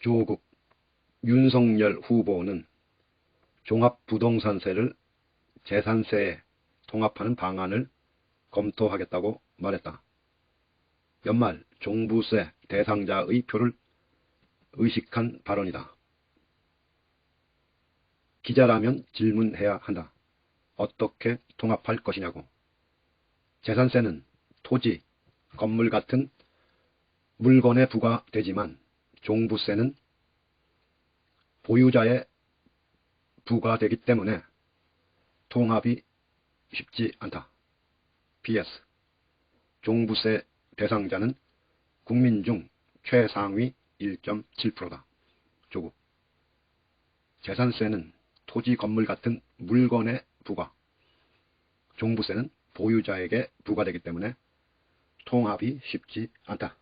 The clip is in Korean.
조국 윤석열 후보는 종합부동산세를 재산세에 통합하는 방안을 검토하겠다고 말했다. 연말 종부세 대상자의 표를 의식한 발언이다. 기자라면 질문해야 한다. 어떻게 통합할 것이냐고. 재산세는 토지, 건물 같은 물건에 부과되지만 종부세는 보유자에 부과되기 때문에 통합이 쉽지 않다. PS 종부세 대상자는 국민 중 최상위 1.7%다. 조국 재산세는 토지 건물 같은 물건에 부과 종부세는 보유자에게 부과되기 때문에 통합이 쉽지 않다.